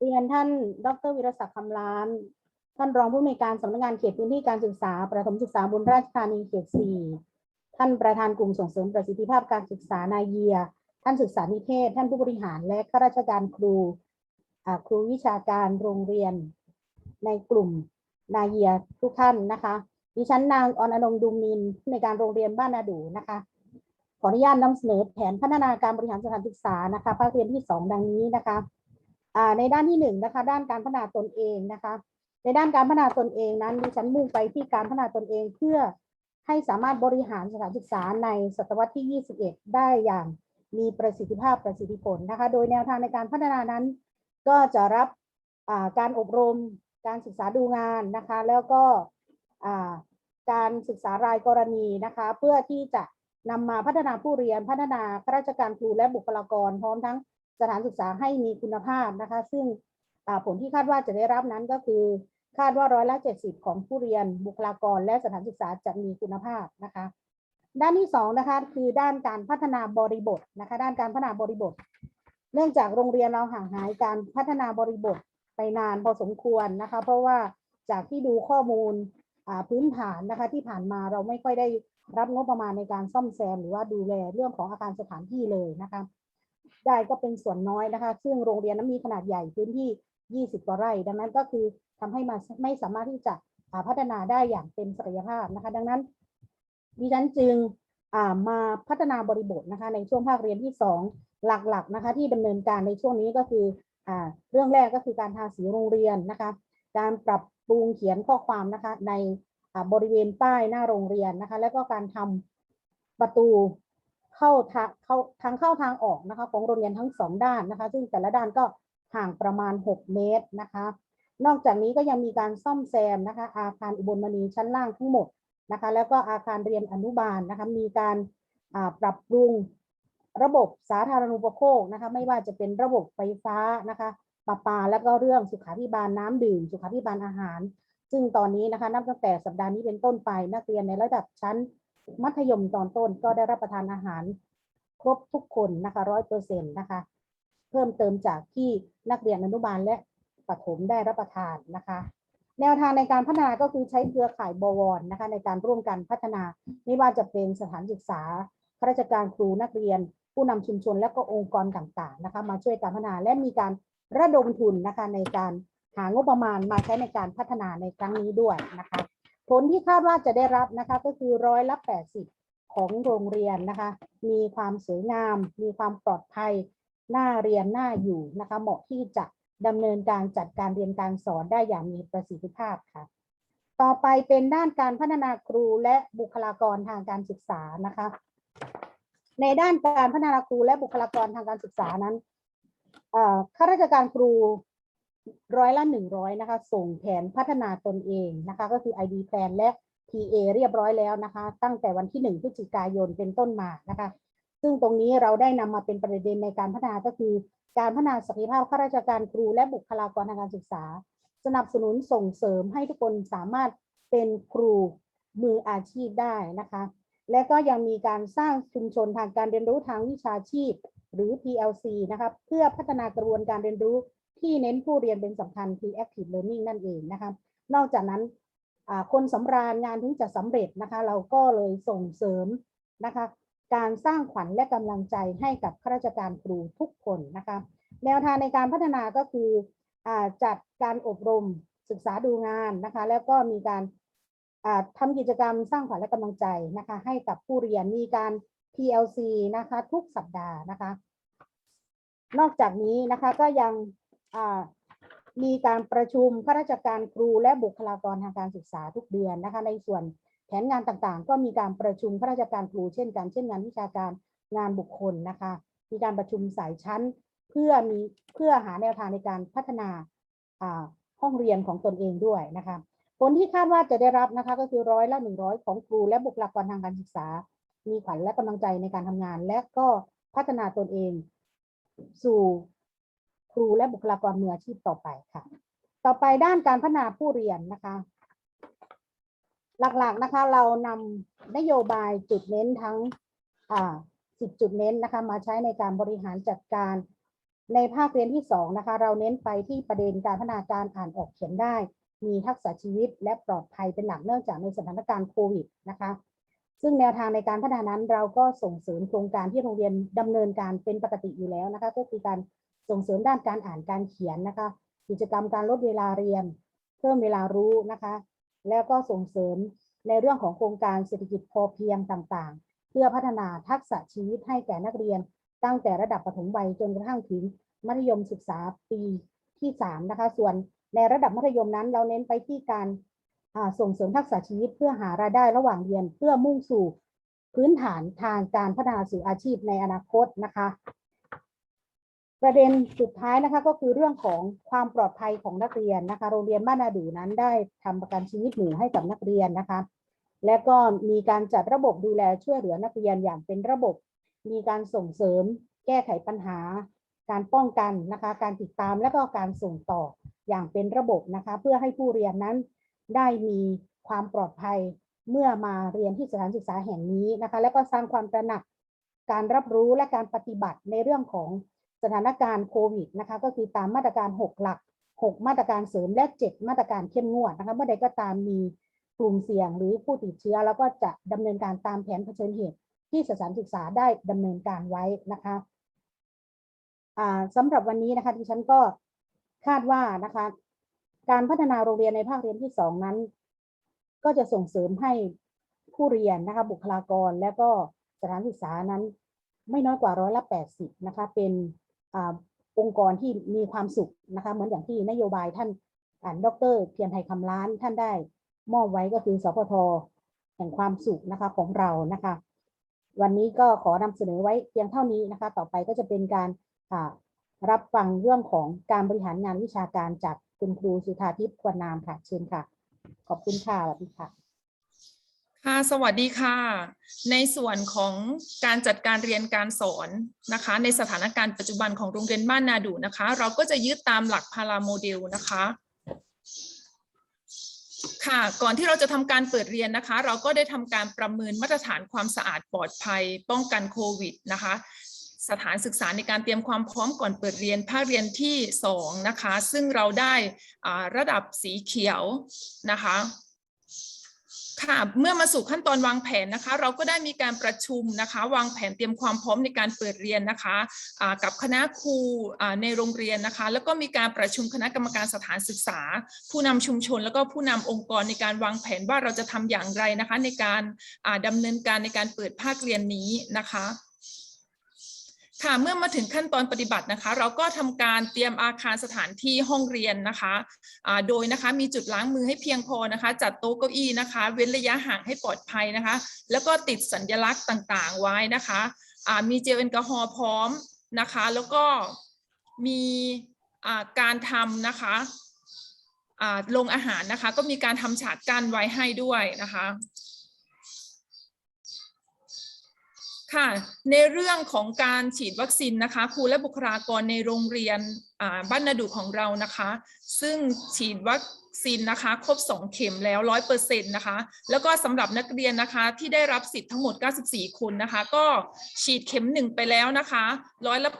เรียนท่าน ดรวิรศักดิ์คำล้าน ท่านรองผู้อำนวยการสำนักงานเขตพื้นที่การศึกษา ประถมศึกษาบุญราชธานีเขตสี่ท่านประธานกลุ่มส่งเสริมประสิทธิภาพการศึกษานายเยีย ท่านศึกษานิเทศ ท่านผู้บริหารและข้าราชการครูอ่าครูวิชาการโรงเรียนในกลุ่มนาเยียทุกท่านนะคะ ดิฉันนางออนอนงดุมนินในการโรงเรียนบ้านนาดูนะคะ ขออนุญาตนำเสนอแผนพัฒนาการบริหารสถานศึกษานะคะภาคเรียนที่สองดังนี้นะคะ ในด้านที่หนึ่งนะคะ ด้านการพัฒนาตนเองนะคะ ในด้านการพัฒนาตนเองนั้นดิฉันมุ่งไปที่การพัฒนาตนเองเพื่อให้สามารถบริหารสถานศึกษาในศตวรรษที่ 21 ได้อย่างมีประสิทธิภาพประสิทธิผลนะคะ โดยแนวทางในการพัฒนานั้น ก็จะรับการอบรม การศึกษาดูงานนะคะ แล้วก็การศึกษารายกรณีนะคะ เพื่อที่จะนำมาพัฒนาผู้เรียน พัฒนาข้าราชการครูและบุคลากรพร้อมทั้ง สถานศึกษาให้มีคุณภาพนะคะ ซึ่งผลที่คาดว่าจะได้รับนั้นก็คือ คาดว่าร้อยละ70 ของผู้เรียนบุคลากรและสถานศึกษาจะมีคุณภาพนะคะ ด้านที่สองนะคะคือด้านการพัฒนาบริบทนะคะ ด้านการพัฒนาบริบท เนื่องจากโรงเรียนเราห่างหายการพัฒนาบริบทไปนานพอสมควรนะคะ เพราะว่าจากที่ดูข้อมูลพื้นฐานนะคะที่ผ่านมาเราไม่ค่อยได้รับงบประมาณในการซ่อมแซม หรือว่าดูแลเรื่องของอาคารสถานที่เลยนะคะ ได้ก็เป็นส่วนน้อยนะคะ ซึ่งโรงเรียนนั้นมีขนาดใหญ่พื้นที่ 20กว่าไร่ ดังนั้นก็คือทำให้มันไม่สามารถที่จะพัฒนาได้อย่างเต็มศักยภาพนะคะ ดังนั้นดิฉันจึงมาพัฒนาบริบทนะคะ ในช่วงภาคเรียนที่สองหลักๆนะคะ ที่ดำเนินการในช่วงนี้ก็คืออเรื่องแรกก็คือการทาสีโรงเรียนนะคะ การปรับปรุงเขียนข้อความนะคะ ในบริเวณป้ายหน้าโรงเรียนนะคะ แล้วก็การทำประตู เข้าทางเข้าทางเข้าทางออกนะคะของโรงเรียนทั้งสองด้านนะคะ ซึ่งแต่ละด้านก็ห่างประมาณ 6 เมตรนะคะ นอกจากนี้ก็ยังมีการซ่อมแซมนะคะ อาคารอุบลมณีชั้นล่างทั้งหมดนะคะ แล้วก็อาคารเรียนอนุบาลนะคะมีการปรับปรุงระบบสาธารณูปโภคนะคะ ไม่ว่าจะเป็นระบบไฟฟ้านะคะประปาแล้วก็เรื่องสุขาภิบาลน้ำดื่ม สุขาภิบาลอาหาร ซึ่งตอนนี้นะคะ นับตั้งแต่สัปดาห์นี้เป็นต้นไปนักเรียนในระดับชั้น มัธยมตอนต้นก็ได้รับประทานอาหารครบทุกคนนะคะร้อยเปอร์เซ็นต์นะคะ เพิ่มเติมจากที่นักเรียนอนุบาลและประถมได้รับประทานนะคะ แนวทางในการพัฒนาก็คือใช้เครือข่ายบวรนะคะในการร่วมกันพัฒนา ไม่ว่าจะเป็นสถานศึกษาข้าราชการครูนักเรียน ผู้นำชุมชนและก็องค์กรต่างๆนะคะมาช่วยการพัฒนาและมีการระดมทุนนะคะในการหางบประมาณมาใช้ในการพัฒนาในครั้งนี้ด้วยนะคะ ผลที่คาดว่าจะได้รับนะคะก็คือร้อยละ 80 ของโรงเรียนนะคะ มีความสวยงาม มีความปลอดภัยน่าเรียนน่าอยู่นะคะ เหมาะที่จะดำเนินการจัดการเรียนการสอนได้อย่างมีประสิทธิภาพค่ะ ต่อไปเป็นด้านการพัฒนาครูและบุคลากรทางการศึกษานะคะ ในด้านการพัฒนาครูและบุคลากรทางการศึกษานั้นข้าราชการครู ร้อยละหนึ่งร้อยนะคะ ส่งแผนพัฒนาตนเองนะคะ ก็คือ ID plan และ PA เรียบร้อยแล้วนะคะ ตั้งแต่วันที่หนึ่งพฤศจิกายนเป็นต้นมานะคะ ซึ่งตรงนี้เราได้นำมาเป็นประเด็นในการพัฒนาก็คือ การพัฒนาศักยภาพข้าราชการครูและบุคลากรทางการศึกษา สนับสนุนส่งเสริมให้ทุกคนสามารถเป็นครูมืออาชีพได้นะคะ และก็ยังมีการสร้างชุมชนทางการเรียนรู้ทางวิชาชีพ หรือ PLC นะคะเพื่อพัฒนากระบวนการเรียนรู้ ที่เน้นผู้เรียนเป็นสำคัญคือ active learning นั่นเองนะคะนอกจากนั้นคนสำราญงานถึงจะสำเร็จนะคะ เราก็เลยส่งเสริมนะคะ การสร้างขวัญและกำลังใจให้กับข้าราชการครูทุกคนนะคะ แนวทางในการพัฒนาก็คืออจัดการอบรมศึกษาดูงานนะคะ แล้วก็มีการทำกิจกรรมสร้างขวัญและกำลังใจนะคะ ให้กับผู้เรียนมีการ PLC นะคะ ทุกสัปดาห์นะคะ นอกจากนี้นะคะก็ยัง มีการประชุมข้าราชการครูและบุคลากรทางการศึกษาทุกเดือนนะคะ ในส่วนแผนงานต่างๆ ก็มีการประชุมข้าราชการครูเช่นกันเช่นงานวิชาการงานบุคคลนะคะ มีการประชุมสายชั้นเพื่อมีเพื่อหาแนวทางในการพัฒนาอ่าห้องเรียนของตนเองด้วยนะคะผลที่คาดว่าจะได้รับนะคะก็คือร้อยละหนึ่งร้อยของครูและบุคลากรทางการศึกษา มีขวัญและกำลังใจในการทำงาน และก็พัฒนาตนเอง สู่ ครูและบุคลากรมืออาชีพต่อไปค่ะ ต่อไปด้านการพัฒนาผู้เรียนนะคะ หลักๆนะคะเรานำนโยบายจุดเน้นทั้งอ่าสิบจุดเน้นนะคะมาใช้ในการบริหารจัดการในภาคเรียนที่สองนะคะ เราเน้นไปที่ประเด็นการพัฒนาการอ่านออกเขียนได้ มีทักษะชีวิตและปลอดภัยเป็นหลักเนื่องจากในสถานการณ์โควิดนะคะ ซึ่งแนวทางในการพัฒนานั้นเราก็ส่งเสริมโครงการที่โรงเรียนดำเนินการเป็นปกติอยู่แล้วนะคะ ก็คือการ ส่งเสริมด้านการอ่านการเขียนนะคะ กิจกรรมการลดเวลาเรียน เพิ่มเวลารู้นะคะ แล้วก็ส่งเสริมในเรื่องของโครงการเศรษฐกิจพอเพียงต่างๆ เพื่อพัฒนาทักษะชีวิตให้แก่นักเรียน ตั้งแต่ระดับประถมวัยจนกระทั่งถึงมัธยมศึกษาปีที่3นะคะ ส่วนในระดับมัธยมนั้นเราเน้นไปที่การส่งเสริมทักษะชีวิตเพื่อหารายได้ระหว่างเรียนเพื่อมุ่งสู่พื้นฐานทางการพัฒนาสู่อาชีพในอนาคตนะคะ ประเด็นสุดท้ายนะคะก็คือเรื่องของความปลอดภัยของนักเรียนนะคะ โรงเรียนบ้านนาดูนั้นได้ทำประกันชีวิตหมู่ให้กับนักเรียนนะคะ และก็มีการจัดระบบดูแลช่วยเหลือนักเรียนอย่างเป็นระบบ มีการส่งเสริม แก้ไขปัญหา การป้องกันนะคะ การติดตามและก็การส่งต่ออย่างเป็นระบบนะคะ เพื่อให้ผู้เรียนนั้นได้มีความปลอดภัยเมื่อมาเรียนที่สถานศึกษาแห่งนี้นะคะ และก็สร้างความตระหนักการรับรู้และการปฏิบัติในเรื่องของ สถานการณ์โควิดนะคะก็คือตามมาตรการ 6 หลัก 6 มาตรการเสริมและ 7 มาตรการเข้มงวดนะคะเมื่อใดก็ตามมีกลุ่มเสี่ยงหรือผู้ติดเชื้อ แล้วก็จะดำเนินการตามแผนเผชิญเหตุ ที่สถานศึกษาได้ดำเนินการไว้นะคะอ่าสำหรับวันนี้นะคะดิฉันก็คาดว่านะคะการพัฒนาโรงเรียนในภาคเรียนที่สองนั้น ก็จะส่งเสริมให้ผู้เรียนนะคะบุคลากรและก็สถานศึกษานั้นไม่น้อยกว่าร้อยละแปดสิบนะคะ เป็น องค์กรที่มีความสุขนะคะเหมือนอย่างที่นโยบายท่านอ่านดรเพียรไทยคำล้านท่านได้มอบไว้ก็คือสพทแห่งความสุขนะคะของเรานะคะ วันนี้ก็ขอนำเสนอไว้เพียงเท่านี้นะคะ ต่อไปก็จะเป็นการรับฟังเรื่องของการบริหารงานวิชาการจากคุณครูสุธาทิพย์ควรนามค่ะเชิญค่ะ ขอบคุณค่ะสวัสดีค่ะ ค่ะสวัสดีค่ะ ในส่วนของการจัดการเรียนการสอนนะคะ ในสถานการณ์ปัจจุบันของโรงเรียนบ้านนาดูนะคะ เราก็จะยึดตามหลักพาราโมเดลนะคะค่ะก่อนที่เราจะทำการเปิดเรียนนะคะ เราก็ได้ทำการประเมินมาตรฐานความสะอาดปลอดภัย ป้องกันโควิดนะคะ สถานศึกษาในการเตรียมความพร้อมก่อนเปิดเรียนภาคเรียนที่ 2 นะคะ ซึ่งเราได้อ่าระดับสีเขียวนะคะ ค่ะเมื่อมาสู่ขั้นตอนวางแผนนะคะ เราก็ได้มีการประชุมนะคะ วางแผนเตรียมความพร้อมในการเปิดเรียนนะคะกับคณะครูในโรงเรียนนะคะ แล้วก็มีการประชุมคณะกรรมการสถานศึกษา ผู้นำชุมชน แล้วก็ผู้นำองค์กรในการวางแผนว่าเราจะทำอย่างไรนะคะ ในการดำดำเนินการในการเปิดภาคเรียนนี้นะคะ ค่ะเมื่อมาถึงขั้นตอนปฏิบัตินะคะ เราก็ทำการเตรียมอาคารสถานที่ห้องเรียนนะคะโดยนะคะมีจุดล้างมือให้เพียงพอนะคะ จัดโต๊ะเก้าอี้นะคะ เว้นระยะห่างให้ปลอดภัยนะคะ แล้วก็ติดสัญลักษณ์ต่างๆ ไว้นะคะมีเจลแอลกอฮอล์พร้อมนะคะ แล้วก็มีการทำนะคะลงอาหารนะคะ ก็มีการทำฉากกั้นไว้ให้ด้วยนะคะ ค่ะในเรื่องของการฉีดวัคซีนนะคะครูและบุคลากรในโรงเรียนบ้านนาดูของเรานะคะ ซึ่งฉีดวัค ซีนนะคะ ครบ 2 เข็มแล้วร้อยเปอร์เซ็นต์นะคะ แล้วก็สำหรับนักเรียนนะคะที่ได้รับสิทธิ์ทั้งหมด 94 คนนะคะ ก็ฉีดเข็ม 1 ไปแล้วนะคะร้อยละ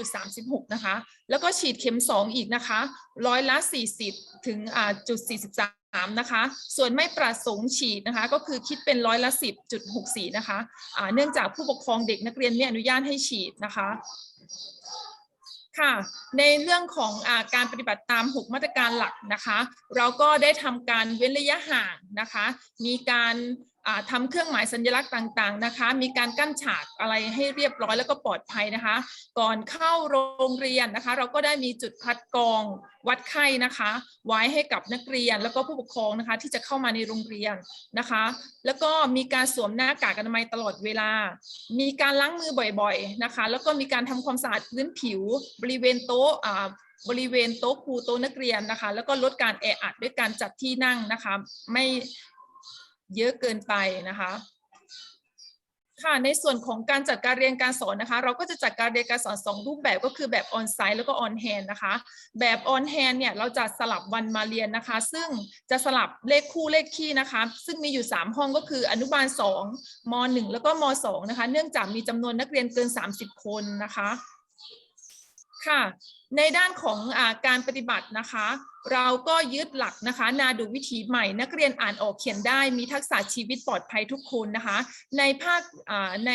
89.36 นะคะ แล้วก็ฉีดเข็ม 2 อีกนะคะร้อยละ 40 ถึงอ่าจุด43นะคะส่วนไม่ประสงค์ฉีดนะคะก็คือคิดเป็นร้อยละ 10.64 นะคะอ่าเนื่องจากผู้ปกครองเด็กนักเรียนไม่อนุญาตให้ฉีดนะคะ ค่ะในเรื่องของอาการปฏิบัติตาม 6 มาตรการหลักนะคะ เราก็ได้ทำการเว้นระยะห่างนะคะ มีการ ทำเครื่องหมายสัญลักษณ์ต่างๆนะคะ มีการกั้นฉากอะไรให้เรียบร้อยแล้วก็ปลอดภัยนะคะ ก่อนเข้าโรงเรียนนะคะ เราก็ได้มีจุดคัดกรองวัดไข้นะคะ ไว้ให้กับนักเรียนแล้วก็ผู้ปกครองนะคะ ที่จะเข้ามาในโรงเรียนนะคะ แล้วก็มีการสวมหน้ากากอนามัยตลอดเวลา มีการล้างมือบ่อยๆนะคะ แล้วก็มีการทำความสะอาดพื้นผิว บริเวณโต๊ะอ่าบริเวณโต๊ะครูโต๊ะนักเรียนนะคะ แล้วก็ลดการแออัดด้วยการจัดที่นั่งนะคะ ไม่ เยอะเกินไปนะคะ ค่ะในส่วนของการจัดการเรียนการสอนนะคะ เราก็จะจัดการเรียนการสอนสองรูปแบบก็คือแบบออนไซต์แล้วก็ออนแฮนนะคะ แบบออนแฮนเนี่ยเราจะสลับวันมาเรียนนะคะ ซึ่งจะสลับเลขคู่เลขคี่นะคะ ซึ่งมีอยู่ 3 ห้องก็คืออนุบาล2ม .1 แล้วก็ม .2 นะคะ เนื่องจากมีจำนวนนักเรียนเกิน 30 คนนะคะค่ะ ในด้านของอการปฏิบัตินะคะ เราก็ยึดหลักนะคะ นาดูวิถีใหม่ นักเรียนอ่านออกเขียนได้มีทักษะชีวิตปลอดภัยทุกคนนะคะ ในภาคใน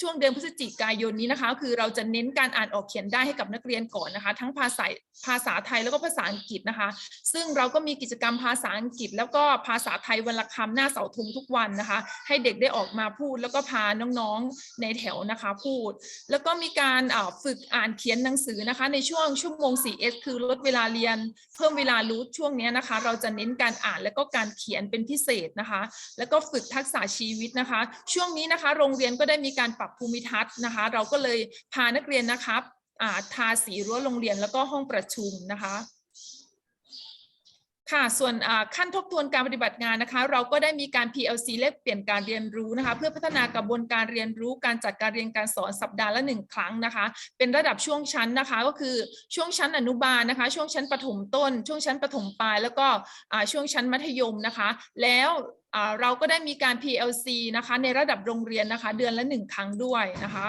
ช่วงเดือนพฤศจิกายนนี้นะคะ คือเราจะเน้นการอ่านออกเขียนได้ให้กับนักเรียนก่อนนะคะ ทั้งภาษาภาษาไทยแล้วก็ภาษาอังกฤษนะคะ ซึ่งเราก็มีกิจกรรมภาษาอังกฤษ แล้วก็ภาษาไทยวันละคำหน้าเสาธงทุกวันนะคะ ให้เด็กได้ออกมาพูด แล้วก็พาน้องๆในแถวนะคะพูด แล้วก็มีการฝึกอ่านเขียนหนังสือนะคะในช่วงชั่วโมง 4S คือลดเวลาเรียน เพิ่มเวลารู้ช่วงนี้นะคะ เราจะเน้นการอ่านและก็การเขียนเป็นพิเศษนะคะ แล้วก็ฝึกทักษะชีวิตนะคะ ช่วงนี้นะคะ โรงเรียนก็ได้มีการปรับภูมิทัศน์นะคะ เราก็เลยพานักเรียนนะครับทาสีรั้วโรงเรียนแล้วก็ห้องประชุมนะคะ ค่ะ ส่วนขั้นทบทวนการปฏิบัติงานนะคะ เราก็ได้มีการ PLC แลกเปลี่ยนการเรียนรู้นะคะ เพื่อพัฒนากระบวนการเรียนรู้การจัดการเรียนการสอนสัปดาห์ละหนึ่งครั้งนะคะ เป็นระดับช่วงชั้นนะคะ ก็คือช่วงชั้นอนุบาลนะคะ ช่วงชั้นประถมต้น ช่วงชั้นประถมปลาย แล้วก็ช่วงชั้นมัธยมนะคะ แล้วเราก็ได้มีการ PLC นะคะ ในระดับโรงเรียนนะคะ เดือนละหนึ่งครั้งด้วยนะคะ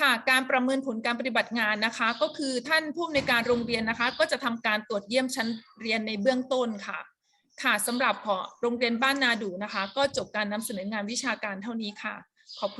ค่ะการประเมินผลการปฏิบัติงานนะคะ ก็คือท่านผู้อำนวยการโรงเรียนนะคะ ก็จะทำการตรวจเยี่ยมชั้นเรียนในเบื้องต้นค่ะ ค่ะสำหรับขอโรงเรียนบ้านนาดูนะคะ ก็จบการนำเสนองานวิชาการเท่านี้ค่ะ ขอบคุณ